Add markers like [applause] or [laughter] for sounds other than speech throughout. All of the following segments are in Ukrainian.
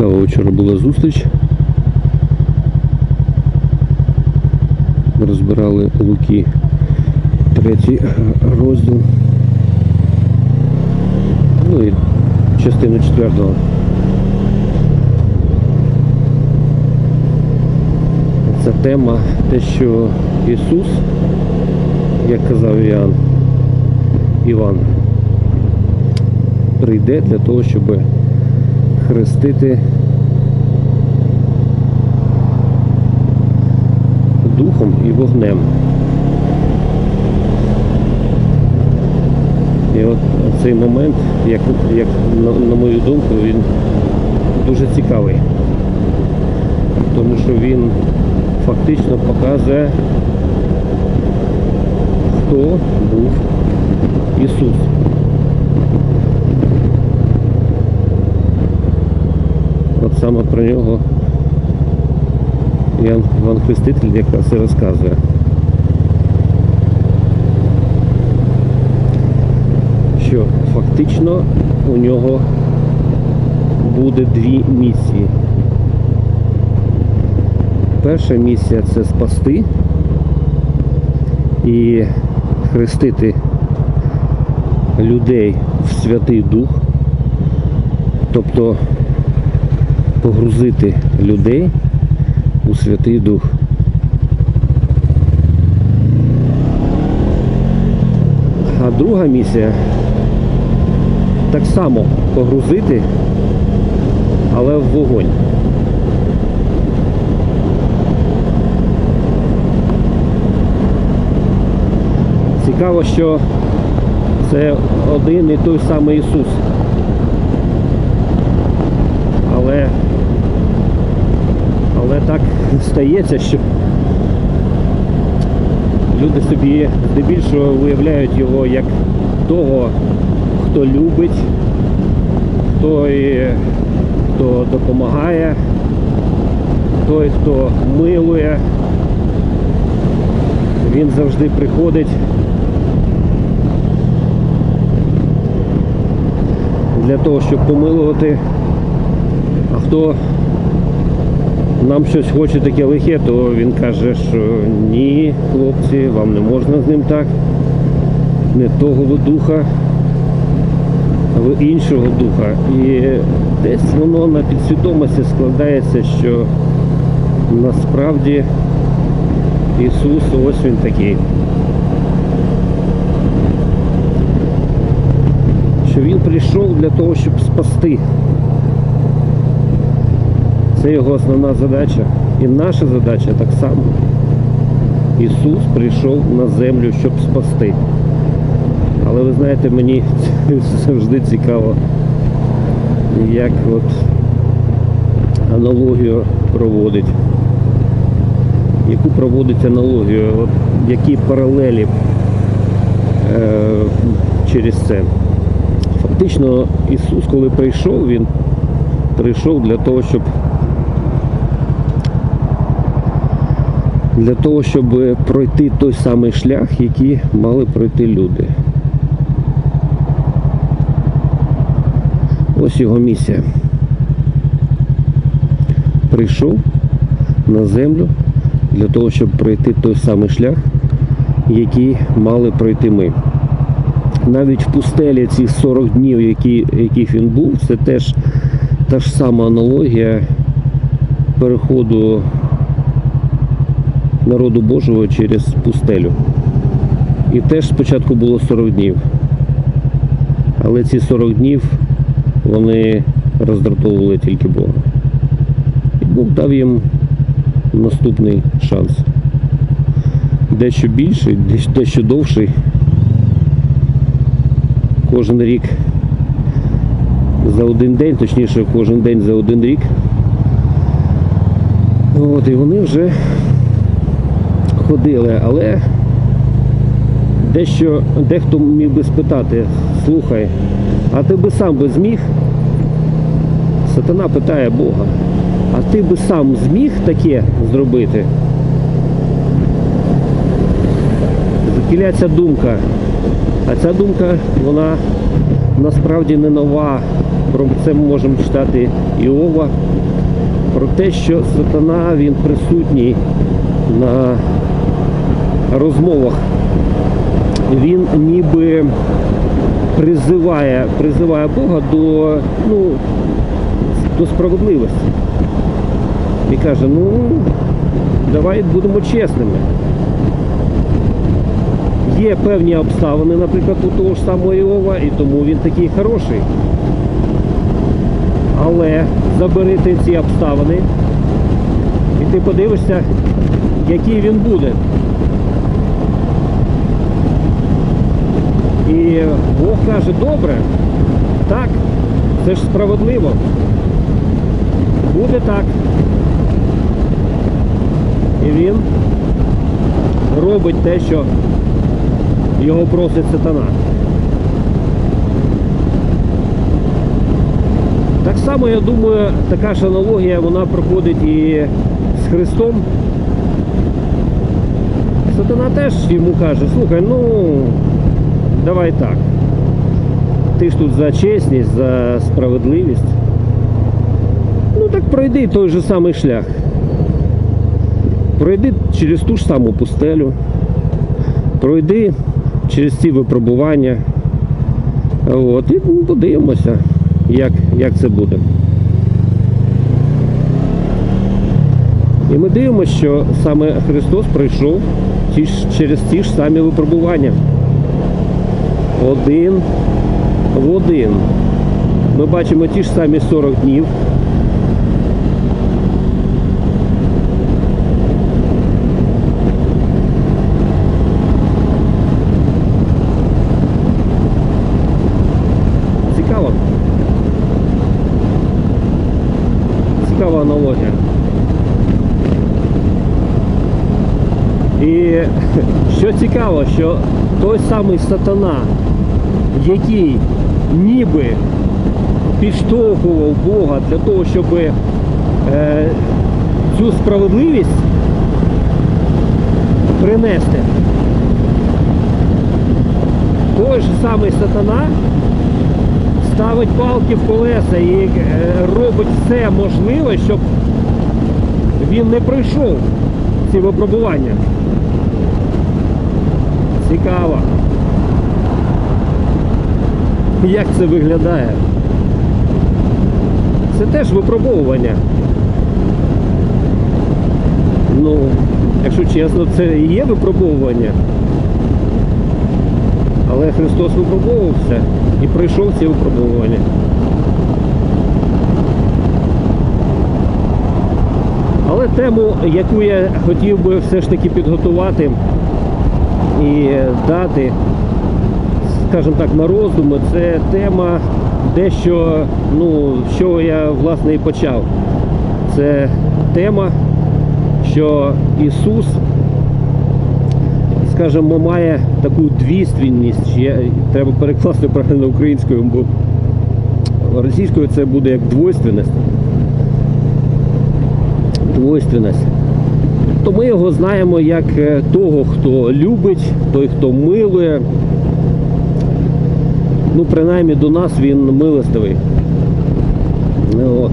Цікава вчора була зустріч. Розбирали Луки третій розділ. Ну і частину четвертого. Це тема те, що Ісус, як казав Іоанн, Іван, прийде для того, щоб хрестити духом і вогнем. І от цей момент, як, як на, мою думку, він дуже цікавий. Тому що він фактично показує, хто був Ісус. Саме про нього Ян Іван Хреститель якраз і розказує. Що фактично у нього буде дві місії. Перша місія це спасти і хрестити людей в Святий Дух, тобто погрузити людей у Святий Дух. А друга місія так само погрузити, але в вогонь. Цікаво, що це один і той самий Ісус. Але, так стається, що люди собі здебільшого виявляють його як того, хто любить, той, хто допомагає, той, хто милує. Він завжди приходить для того, щоб помилувати. А хто нам щось хоче таке лихе, то він каже, що ні, хлопці, вам не можна з ним так. Не того духа, а іншого духа. І десь воно на підсвідомості складається, що насправді Ісус ось він такий. Що Він прийшов для того, щоб спасти. Це його основна задача. І наша задача так само. Ісус прийшов на землю, щоб спасти. Але ви знаєте, мені [laughs] завжди цікаво, як от аналогію проводить. Яку проводить аналогію, от які паралелі е, через це. Фактично Ісус, коли прийшов, Він прийшов для того, щоб для того, щоб пройти той самий шлях, який мали пройти люди. Ось його місія. Прийшов на землю для того, щоб пройти той самий шлях, який мали пройти ми. Навіть в пустелі ці 40 днів, які, яких він був, це теж та ж сама аналогія переходу народу Божого через пустелю. І теж спочатку було 40 днів. Але ці 40 днів вони роздратовували тільки Бога. І Бог дав їм наступний шанс. Дещо більший, дещо- довший. Кожен рік за один день, точніше, кожен день за один рік. От, і вони вже ходили, але дещо, дехто міг би спитати, слухай, а ти би сам би зміг? Сатана питає Бога, а ти би сам зміг таке зробити? Закиляється думка. А ця думка, вона насправді не нова. Про це ми можемо читати Іова. Про те, що сатана він присутній на розмовах. Він ніби призиває, призиває Бога до, ну, до справедливості. І каже, ну давай будемо чесними. Є певні обставини, наприклад, у того ж самого Іова, і тому він такий хороший. Але забери ти ці обставини, і ти подивишся, який він буде. І Бог каже, добре, так, це ж справедливо. Буде так. І він робить те, що його просить сатана. Так само, я думаю, така ж аналогія вона проходить і з Христом. Сатана теж йому каже, слухай, ну давай так. Ти ж тут за чесність, за справедливість. Ну так пройди той же самий шлях. Пройди через ту ж саму пустелю. Пройди через ці випробування. От, і ну, подивимося, як, як це буде. І ми дивимося, що саме Христос прийшов через ті ж самі випробування. Один в один. Ми бачимо ті ж самі 40 днів. Цікаво. Цікава аналогія. І [laughs] що цікаво, що той самий сатана, який ніби підштовхував Бога для того, щоб е, цю справедливість принести. Той же самий сатана ставить палки в колеса і е, робить все можливе, щоб він не пройшов ці випробування. Цікаво. Як це виглядає? Це теж випробовування. Ну, якщо чесно, це і є випробовування. Але Христос випробовувався і пройшов ці випробування. Але тему, яку я хотів би все ж таки підготувати і дати, скажімо так, на роздуми, це тема дещо, ну, з чого я власне і почав. Це тема, що Ісус, скажімо, має таку двійственність, я- треба перекласти правильно українською, бо російською це буде як двойственність. Двойственність. То ми його знаємо як е, того, хто любить, той, хто милує. Ну, принаймні до нас він милостивий. Ну, От.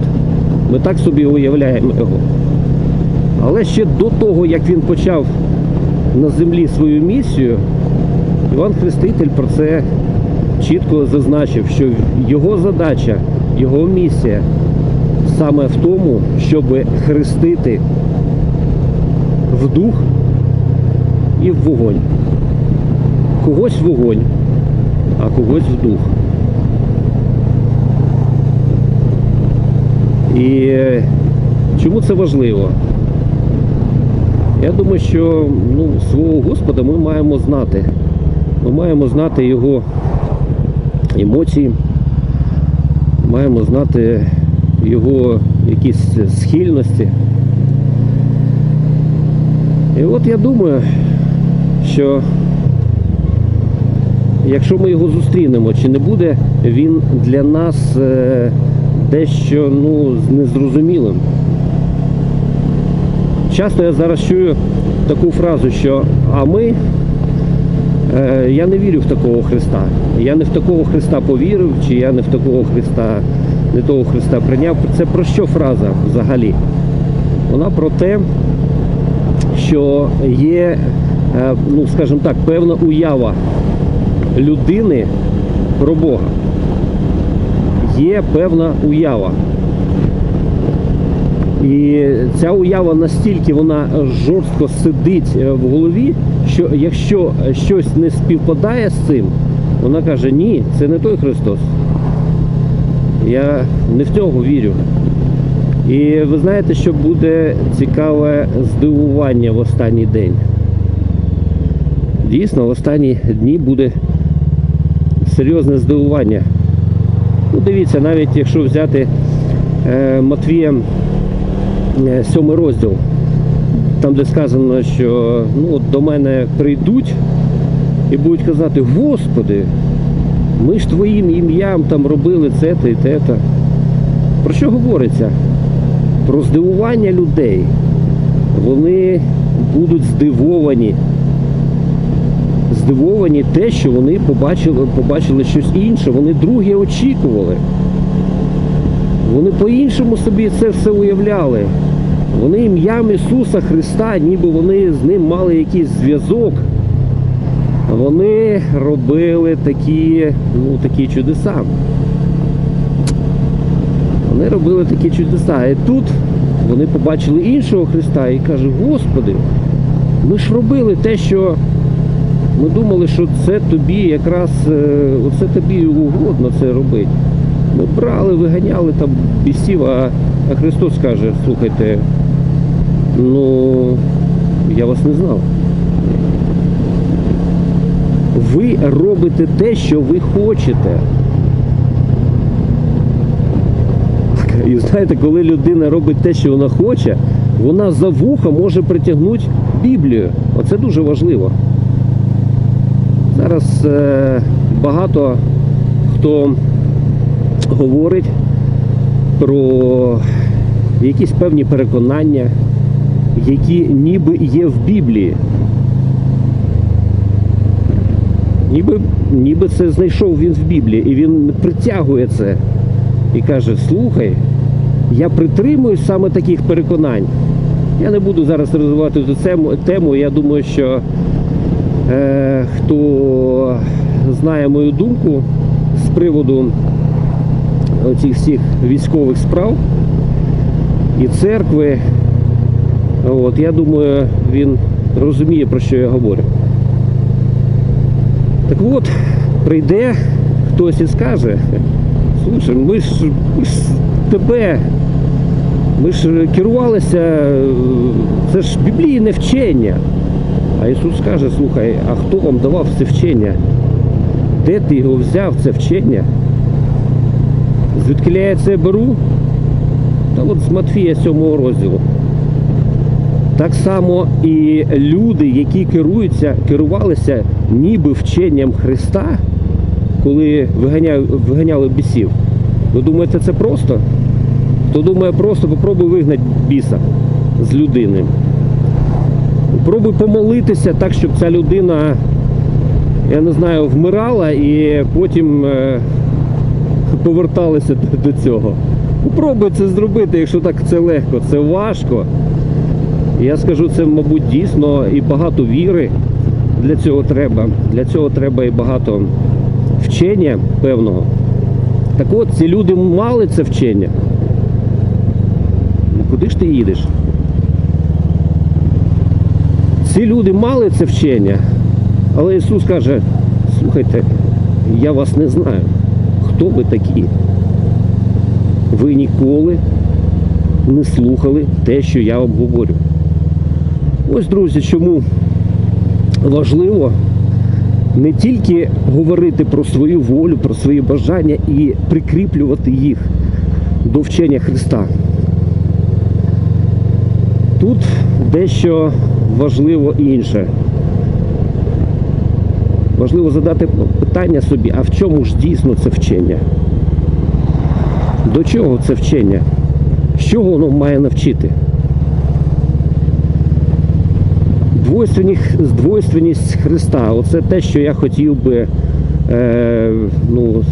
Ми так собі уявляємо його. Але ще до того, як він почав на землі свою місію, Іван Хреститель про це чітко зазначив, що його задача, його місія саме в тому, щоб хрестити в дух і в вогонь. Когось вогонь, а когось в дух. І е, чому це важливо? Я думаю, що ну, свого Господа ми маємо знати. Ми маємо знати його емоції, маємо знати його якісь схильності. І от я думаю, що якщо ми його зустрінемо, чи не буде він для нас е, дещо ну, незрозумілим. Часто я зараз чую таку фразу, що а ми Е, Я не вірю в такого Христа. Я не в такого Христа повірив, чи я не в такого Христа, не того Христа прийняв. Це про що фраза взагалі? Вона про те, що є, е, ну скажімо так, певна уява людини про Бога. Є певна уява. І ця уява настільки вона жорстко сидить е, в голові, що якщо щось не співпадає з цим, вона каже, ні, це не той Христос. Я не в цього вірю. І ви знаєте, що буде цікаве здивування в останній день. Дійсно, в останні дні буде серйозне здивування. Ну, дивіться, навіть якщо взяти е, Матвія е, сьомий розділ, там де сказано, що ну, от до мене прийдуть і будуть казати, Господи, ми ж твоїм ім'ям там робили це та і те. та». Про що говориться? Про здивування людей. Вони будуть здивовані. Здивовані те, що вони побачили, побачили щось інше, вони друге очікували. Вони по-іншому собі це все уявляли. Вони ім'ям Ісуса Христа, ніби вони з ним мали якийсь зв'язок. Вони робили такі, ну, такі чудеса. Вони робили такі чудеса. І тут вони побачили іншого Христа і кажуть, Господи, ми ж робили те, що ми думали, що це тобі якраз, е, оце тобі угодно це робити. Ми брали, виганяли там бісів, а, а Христос каже, слухайте, ну я вас не знав. Ви робите те, що ви хочете. І знаєте, коли людина робить те, що вона хоче, вона за вуха може притягнути Біблію. Оце дуже важливо. Зараз е, багато хто говорить про якісь певні переконання, які ніби є в Біблії. Ніби, ніби це знайшов він в Біблії, і він притягує це і каже: слухай, я притримуюсь саме таких переконань. Я не буду зараз розвивати цю тему-. Я думаю, що хто знає мою думку з приводу цих всіх військових справ і церкви, от, я думаю, він розуміє, про що я говорю. Так от, прийде хтось і скаже, слушай, ми ж, ми ж тебе, ми ж керувалися, е, це ж біблійне вчення. А Ісус каже, слухай, а хто вам давав це вчення? Де ти його взяв, це вчення? Звідки я це беру? Та от з Матфія 7 розділу. Так само і люди, які керуються, керувалися ніби вченням Христа, коли виганяли, виганяли бісів. Ви думаєте, це просто? Хто думає просто, попробуй вигнати біса з людини. Пробуй помолитися так, щоб ця людина, я не знаю, вмирала і потім е, поверталися до, до цього. Попробуй це зробити, якщо так це легко, це важко. Я скажу, це, мабуть, дійсно і багато віри для цього треба. Для цього треба і багато вчення певного. Так от, ці люди мали це вчення. Ну, Куди ж ти їдеш? Ці люди мали це вчення, але Ісус каже, слухайте, я вас не знаю. Хто ви такі? Ви ніколи не слухали те, що я вам говорю. Ось, друзі, чому важливо не тільки говорити про свою волю, про свої бажання і прикріплювати їх до вчення Христа. Тут дещо важливо інше. Важливо задати питання собі, а в чому ж дійсно це вчення? До чого це вчення? Що воно має навчити? Здвойственність Христа. Оце те, що я хотів би е, ну,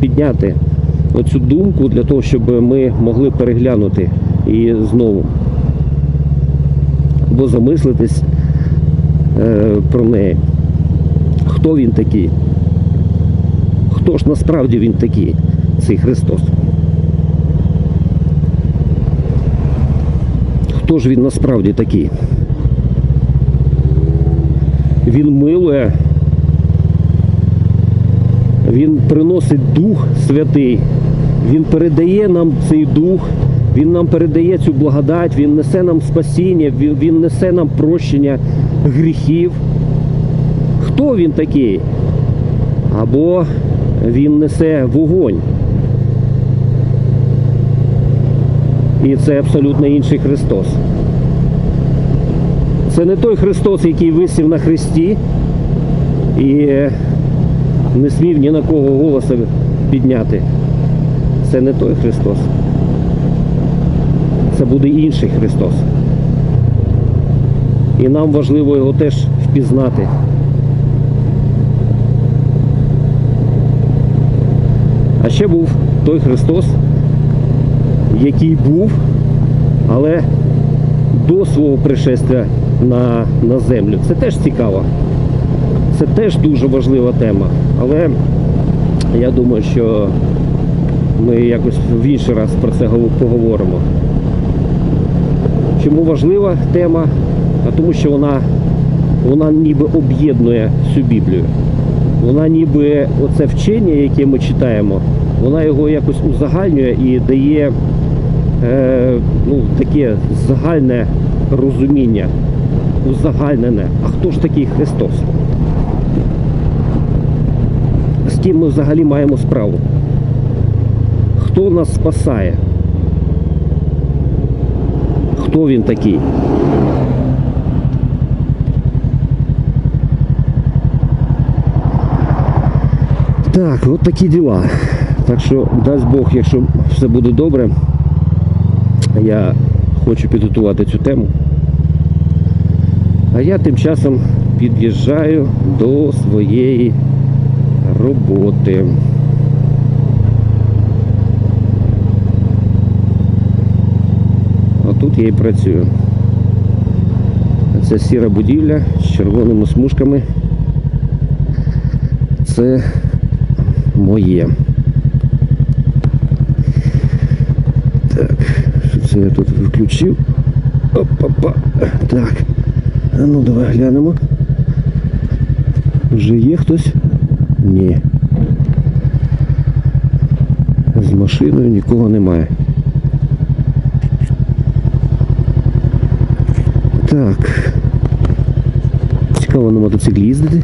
підняти оцю думку для того, щоб ми могли переглянути і знову. Або замислитись е, про неї. Хто він такий? Хто ж насправді він такий, цей Христос? Хто ж він насправді такий? Він милує, він приносить Дух Святий, він передає нам цей дух, він нам передає цю благодать, він несе нам спасіння, він, він несе нам прощення гріхів. Хто він такий? Або він несе вогонь. І це абсолютно інший Христос. Це не той Христос, який висів на хресті і не смів ні на кого голоса підняти. Це не той Христос. Буде інший Христос. І нам важливо його теж впізнати. А ще був той Христос, який був, але до свого пришестя на, на землю. Це теж цікаво. Це теж дуже важлива тема. Але я думаю, що ми якось в інший раз про це поговоримо. Чому важлива тема? А тому що вона, вона ніби об'єднує всю Біблію. Вона ніби оце вчення, яке ми читаємо, вона його якось узагальнює і дає е, ну, таке загальне розуміння, узагальнене. А хто ж такий Христос? З ким ми взагалі маємо справу? Хто нас спасає? Хто він такий? Так, от такі діла. Так що, дасть Бог, якщо все буде добре, я хочу підготувати цю тему. А я тим часом під'їжджаю до своєї роботи. Тут я і працюю. Це сіра будівля з червоними смужками. Це моє. Так, що це я тут включив? Опа-па. Так. А ну давай глянемо. Вже є хтось? Ні. З машиною нікого немає. Так. Цікаво на мотоциклі їздити.